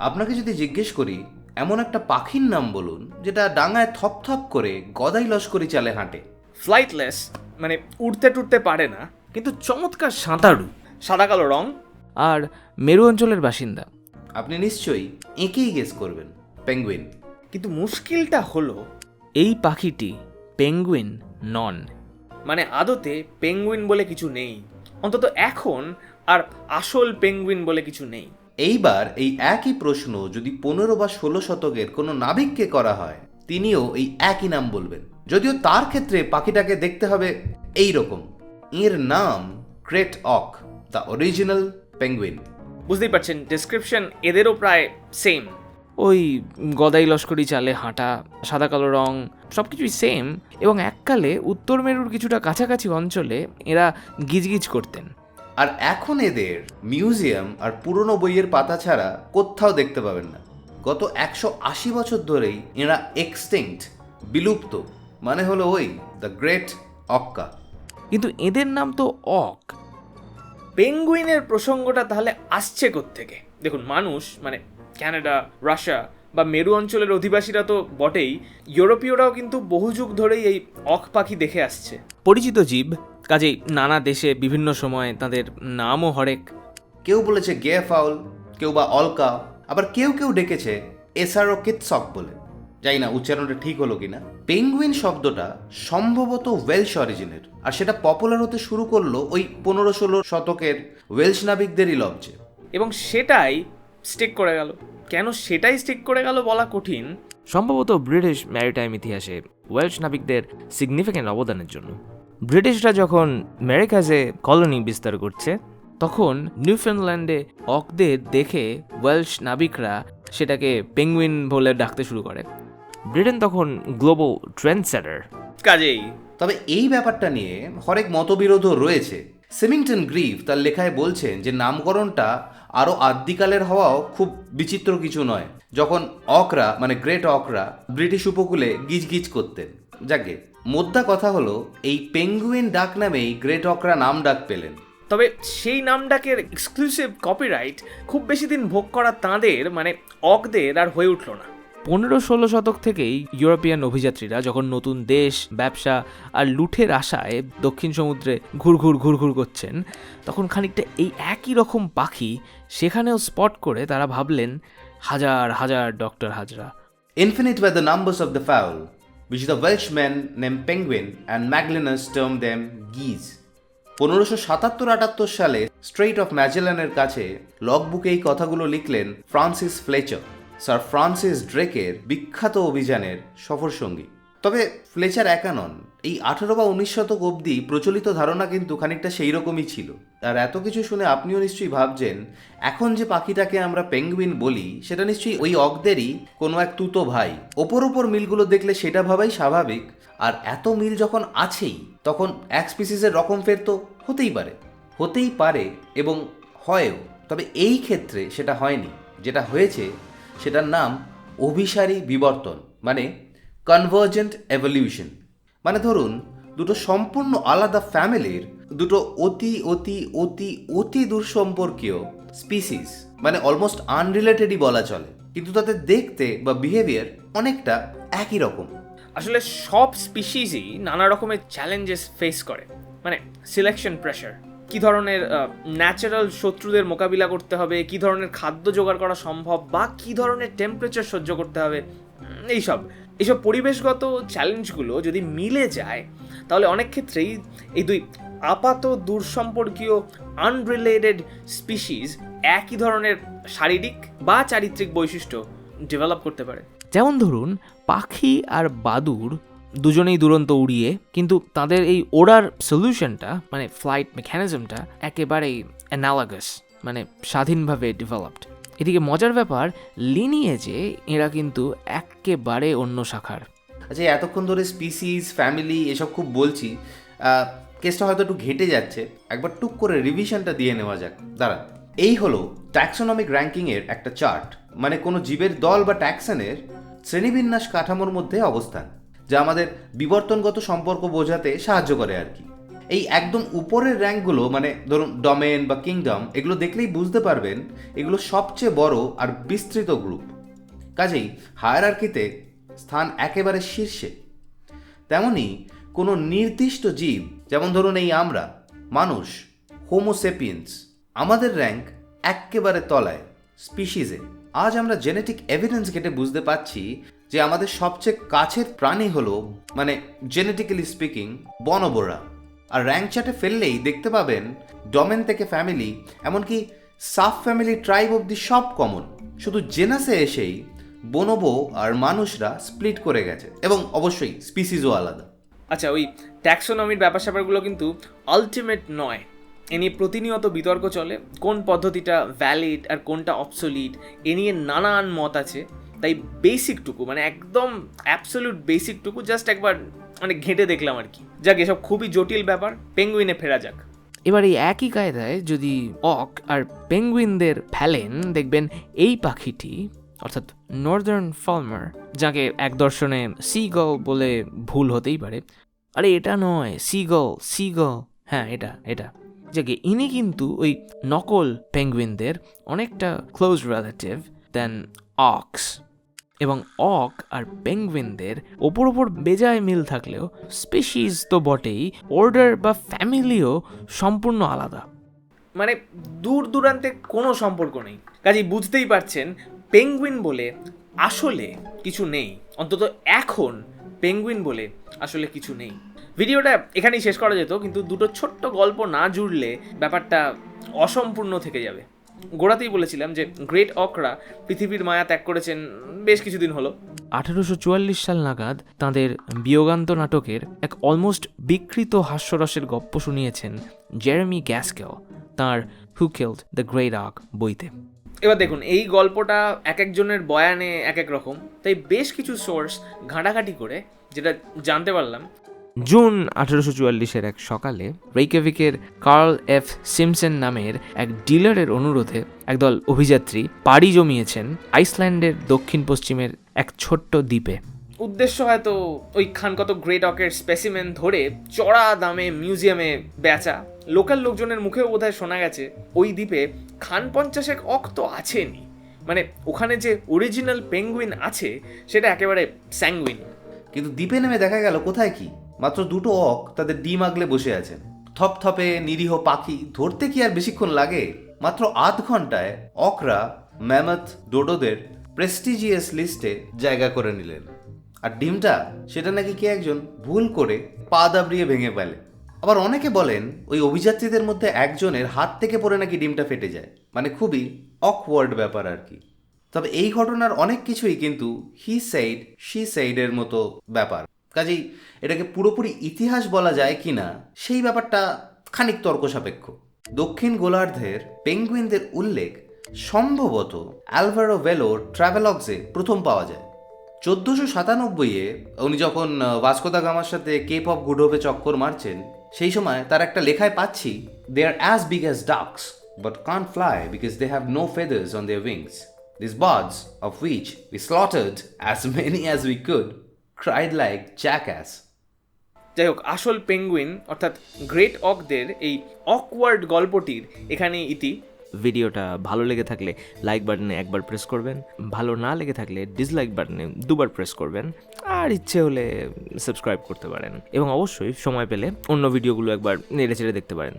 আপনাকে যদি জিজ্ঞেস করি এমন একটা পাখির নাম বলুন যেটা ডাঙায় থপ থপ করে গদাই লস্করি চালে হাঁটে। ফ্লাইটলেস মানে উড়তে টুড়তে পারে না কিন্তু চমৎকার সাঁতারু সাদা কালো রং। আর মেরু অঞ্চলের বাসিন্দা। আপনি নিশ্চয়ই এঁকেই গেস করবেন পেঙ্গুইন কিন্তু মুশকিলটা হলো এই পাখিটি পেঙ্গুইন নন। মানে আদতে পেঙ্গুইন বলে কিছু নেই অন্তত এখন আর আসল পেঙ্গুইন বলে কিছু নেই। এইবার এই একই প্রশ্ন যদি পনেরো বা ষোলো শতকের কোনো নাবিককে করা হয়, তিনিও এই একই নাম বলবেন। যদিও তার ক্ষেত্রে পাখিটাকে দেখতে হবে এই রকম এর নাম ক্রেট অক, দ্য অরিজিনাল পেঙ্গুইন। বুঝতেই পারছেন ডেসক্রিপশন এদেরও প্রায় সেম ওই গদাই লস্করি চালে হাঁটা, সাদা কালো রং সব কিছুই সেম এবং এককালে উত্তর মেরুর কিছুটা কাছাকাছি অঞ্চলে এরা গিজগিজ করতেন। আর এখন এদের মিউজিয়াম আর পুরনো বইয়ের পাতা ছাড়া কোথাও দেখতে পাবেন না। গত একশো আশি বছর ধরেই এরা এক্সটিংক্ট বিলুপ্ত মানে হলো ওই দ্য গ্রেট অক্কা। কিন্তু এদের নাম তো অক। পেঙ্গুইনের প্রসঙ্গটা তাহলে আসছে থেকে দেখুন মানুষ মানে কানাডা রাশিয়া বা মেরু অঞ্চলের অধিবাসীরা তো বটেই ইউরোপীয়রাও কিন্তু বহু যুগ ধরেই এই অক পাখি দেখে আসছে। পরিচিত জীব কাজেই নানা দেশে বিভিন্ন সময় তাদের নামও হরেক। কেউ বলেছে গে ফাউল কেউ বা অলকা আবার কেউ কেউ ডেকেছে এসআরও কিৎসক বলে। জানি না উচ্চারণটা ঠিক হলো কিনা। পেঙ্গুইন শব্দটা সম্ভবত ওয়েলশ অরিজিনের আর সেটা পপুলার হতে শুরু করল ওই পনেরো ষোলো শতকের ওয়েলশ নাবিকদেরই লব্জে। এবং সেটাই স্টিক করে গেল। কেন সেটাই স্টিক করে গেল বলা কঠিন? সম্ভবত ব্রিটিশ ম্যারিটাইম ইতিহাসে ওয়েলশ নাবিকদের সিগনিফিক্যান্ট অবদানের জন্য। ব্রিটিশরা যখন আমেরিকাজে কলোনি বিস্তার করছে তখন নিউফিনল্যান্ডে অকদের দেখে ওয়েলশ নাবিকরা সেটাকে পেঙ্গুইন বলে ডাকতে শুরু করে। ব্রিটেন তখন গ্লোবাল ট্রেন্ড সেটার কাজেই। তবে এই ব্যাপারটা নিয়ে হরেক মতবিরোধও রয়েছে। সিমিংটন গ্রিফ তার লেখায় বলছেন যে নামকরণটা আরও আদ্যিকালের হওয়াও খুব বিচিত্র কিছু নয়। যখন অকরা মানে গ্রেট অকরা ব্রিটিশ উপকূলে গিজগিজ করতেন। যাকে মোদ্দা কথা হলো এই পেঙ্গুইন ডাক নামেই গ্রেট অকরা নাম ডাক পেলেন। তবে সেই নামডাকের এক্সক্লুসিভ কপিরাইট খুব বেশি দিন ভোগ করা তাঁদের মানে অকদের আর হয়ে উঠল না। পনেরো ষোলো শতক থেকেই ইউরোপিয়ান অভিযাত্রীরা যখন নতুন দেশ ব্যবসা আর লুঠের আশায় দক্ষিণ সমুদ্রে ঘুরঘুর ঘুরঘুর করছেন তখন খানিকটা এই একই রকম পাখি সেখানেও স্পট করে তারা ভাবলেন হাজার হাজার doctor Hazra. Infinite were the numbers of the fowl, which the Welshmen named penguin and Magellanus termed them geese. পনেরোশো সাতাত্তর আটাত্তর সালে স্ট্রেইট অফ ম্যাজেলানের কাছে লগবুকে এই কথাগুলো লিখলেন ফ্রান্সিস ফ্লেচার স্যার ফ্রান্সিস ড্রেকের বিখ্যাত অভিযানের সফরসঙ্গী তবে ফ্লেচার একা নন। এই আঠেরো বা উনিশ শতক অবধি প্রচলিত ধারণা কিন্তু খানিকটা সেই রকমই ছিল। আর এত কিছু শুনে আপনিও নিশ্চয়ই ভাবছেন, এখন যে পাখিটাকে আমরা পেঙ্গুইন বলি, সেটা নিশ্চয়ই ওই অগদেরই কোনো এক তুতো ভাই। ওপর ওপর মিলগুলো দেখলে সেটা ভাবাই স্বাভাবিক। আর এত মিল যখন আছেই, তখন এক স্পিসিসের রকম ফের তো হতেই পারে। হতেই পারে এবং হয়ও। তবে এই ক্ষেত্রে সেটা হয়নি। যেটা হয়েছে, সেটার নাম অভিসারী বিবর্তন। মানে কনভার্জেন্ট এভলিউশন মানে ধরুন, দুটো সম্পূর্ণ আলাদা ফ্যামিলির দুটো অতি অতি অতি অতি দূর সম্পর্কীয় স্পিসিস মানে অলমোস্ট আনরিলেটেডই বলা চলে। কিন্তু তাদের দেখতে বা বিহেভিয়ার অনেকটা একই রকম। আসলে সব স্পিসিসই নানা রকমের চ্যালেঞ্জেস ফেস করে। মানে সিলেকশন প্রেশার কি ধরনের ন্যাচারাল শত্রুদের মোকাবিলা করতে হবে, কি ধরনের খাদ্য জোগাড় করা সম্ভব বা কি ধরনের টেম্পারেচার সহ্য করতে হবে এইসব। এইসব পরিবেশগত চ্যালেঞ্জগুলো যদি মিলে যায়, তাহলে অনেক ক্ষেত্রেই এই দুই আপাত দূরসম্পর্কীয় আনরিলেটেড স্পিসিস একই ধরনের শারীরিক বা চারিত্রিক বৈশিষ্ট্য ডেভেলপ করতে পারে। যেমন ধরুন, পাখি আর বাদুর দুজনেই দুরন্ত উড়িয়ে, কিন্তু তাদের এই ওড়ার সলিউশনটা মানে ফ্লাইট মেকানিজমটা একেবারেই অ্যানালাগাস মানে স্বাধীনভাবে ডেভেলপড এদিকে মজার ব্যাপার, লিনিয়েজে এরা কিন্তু একেবারে অন্য শাখার। আচ্ছা এতক্ষণ ধরে স্পিসিস ফ্যামিলি এসব খুব বলছি কেসটা হয়তো একটু ঘেটে যাচ্ছে। একবার টুক করে রিভিশনটা দিয়ে নেওয়া যাক। দাঁড়া এই হলো ট্যাক্সোনমিক র্যাঙ্কিংয়ের একটা চার্ট মানে কোনো জীবের দল বা ট্যাক্সনের শ্রেণীবিন্যাস কাঠামোর মধ্যে অবস্থান, যা আমাদের বিবর্তনগত সম্পর্ক বোঝাতে সাহায্য করে আর কি। এই একদম উপরের র্যাঙ্কগুলো মানে ধরুন ডমেন বা কিংডম, এগুলো দেখলেই বুঝতে পারবেন, এগুলো সবচেয়ে বড় আর বিস্তৃত গ্রুপ। কাজেই হায়ারার্কিতে স্থান একেবারে শীর্ষে। তেমনি কোনো নির্দিষ্ট জীব, যেমন ধরুন এই আমরা, মানুষ হোমোসেপিয়েন্স আমাদের র্যাঙ্ক একেবারে তলায় স্পিসিসে আজ আমরা জেনেটিক এভিডেন্স ঘেটে বুঝতে পাচ্ছি যে আমাদের সবচেয়ে কাছের প্রাণী হলো মানে জেনেটিক্যালি স্পিকিং বনবোরা আর র্যাঙ্ক চার্টে ফেললেই দেখতে পাবেন ডমেন থেকে ফ্যামিলি এমনকি সাব ফ্যামিলি ট্রাইব অব্দি সব কমন শুধু জেনাসে এসেই বনবো আর মানুষরা স্প্লিট করে গেছে এবং অবশ্যই স্পিসিসও আলাদা। আচ্ছা ওই ট্যাক্সোনমির ব্যাপার স্যাপারগুলো কিন্তু আলটিমেট নয়। এ নিয়ে প্রতিনিয়ত বিতর্ক চলে, কোন পদ্ধতিটা ভ্যালিড আর কোনটা অবসোলিট এ নিয়ে নানান মত আছে। তাই বেসিকটুকু মানে একদম অ্যাবসোলিউট বেসিকটুকু জাস্ট একবার মানে ঘেঁটে দেখলাম আর কি। যাক, এসব খুবই জটিল ব্যাপার পেঙ্গুইনে ফেরা যাক। এবার এই একই কায়দায় যদি অক আর পেঙ্গুইনদের ফেলেন, দেখবেন এই পাখিটি, অর্থাৎ নর্দার্ন ফলমার যাকে এক দর্শনে সিগল বলে ভুল হতেই পারে, আরে এটা নয় সিগল সিগল হ্যাঁ এটা এটা যাকে ইনি কিন্তু ওই নকল পেঙ্গুইনদের অনেকটা ক্লোজ রিলেটিভ দেন অক্স এবং অক আর পেঙ্গুইনদের ওপর ওপর বেজায় মিল থাকলেও স্পেশিজ তো বটেই অর্ডার বা ফ্যামিলিও সম্পূর্ণ আলাদা। মানে দূর দূরান্তে কোনো সম্পর্ক নেই। কাজেই বুঝতেই পারছেন, পেঙ্গুইন বলে আসলে কিছু নেই। অন্তত এখন পেঙ্গুইন বলে আসলে কিছু নেই। ভিডিওটা এখানেই শেষ করা যেত, কিন্তু দুটো ছোট্ট গল্প না জুড়লে ব্যাপারটা অসম্পূর্ণ থেকে যাবে। গোড়াতেই বলেছিলাম যে গ্রেট অকরা পৃথিবীর মায়া ত্যাগ করেছেন বেশ কিছুদিন হলো। আঠেরোশো চুয়াল্লিশ সাল নাগাদ তাঁদের বিয়োগান্ত নাটকের এক অলমোস্ট বিকৃত হাস্যরসের গপ্প শুনিয়েছেন জেরেমি গ্যাসকেল তাঁর who killed the great auk বইতে। এবার দেখুন এই গল্পটা এক একজনের বয়ানে এক এক রকম তাই বেশ কিছু সোর্স ঘাঁটাঘাঁটি করে যেটা জানতে পারলাম জুন আঠেরোশো চুয়াল্লিশের এক সকালে রেইকেভিকের কার্ল এফ সিমসেন নামের এক ডিলারের অনুরোধে একদল অভিযাত্রী পাড়ি জমিয়েছেন আইসল্যান্ডের দক্ষিণ পশ্চিমের এক ছোট্ট দ্বীপে। উদ্দেশ্য হয়তো ওই খান কত গ্রেট অকের স্পেসিমেন ধরে চড়া দামে মিউজিয়ামে বেচা। লোকাল লোকজনের মুখেও বোধহয় শোনা গেছে ওই দ্বীপে খান পঞ্চাশেক অক তো আছেনই। মানে ওখানে যে অরিজিনাল পেঙ্গুইন আছে সেটা একেবারে স্যাঙ্গুইন কিন্তু দ্বীপে নেমে দেখা গেল কোথায় কি? মাত্র দুটো অক তাদের ডিম আগলে বসে আছেন থপথপে নিরীহ পাখি ধরতে কি আর বেশিক্ষণ লাগে? মাত্র আধ ঘন্টায় অকরা ম্যামথ ডোডোদের প্রেস্টিজিয়াস লিস্টে জায়গা করে নিলেন। আর ডিমটা, সেটা নাকি কে একজন ভুল করে পা দাবড়িয়ে ভেঙে ফেলে। আবার অনেকে বলেন, ওই অভিযাত্রীদের মধ্যে একজনের হাত থেকে পড়ে নাকি ডিমটা ফেটে যায়। মানে খুবই অকওয়ার্ড ব্যাপার আর কি। তবে এই ঘটনার অনেক কিছুই কিন্তু হি সাইড শি সাইডের মতো ব্যাপার। কাজেই এটাকে পুরোপুরি ইতিহাস বলা যায় কিনা, সেই ব্যাপারটা খানিক তর্ক সাপেক্ষ দক্ষিণ গোলার্ধের পেঙ্গুইনদের উল্লেখ সম্ভবত অ্যালভারো ভেলোর ট্রাভেলগসে প্রথম পাওয়া যায়। চোদ্দোশো সাতানব্বইয়ে উনি যখন ভাস্কোদা গামার সাথে কেপ অফ গুড হোপে চক্কর মারছেন, সেই সময় তার একটা লেখায় পাচ্ছি they are as big as ducks but can fly because they have no feathers on their wings this birds of which we slaughtered as many as we could cried like jackass যাই হোক আসল penguin অর্থাৎ great অকদের এই awkward গল্পটির এখানে ইতি। ভিডিওটা ভালো লেগে থাকলে লাইক বাটনে একবার প্রেস করবেন ভালো না লেগে থাকলে ডিসলাইক বাটনে দুবার প্রেস করবেন আর ইচ্ছে হলে সাবস্ক্রাইব করতে পারেন এবং অবশ্যই সময় পেলে অন্য ভিডিওগুলো একবার নেড়ে চেড়ে দেখতে পারেন।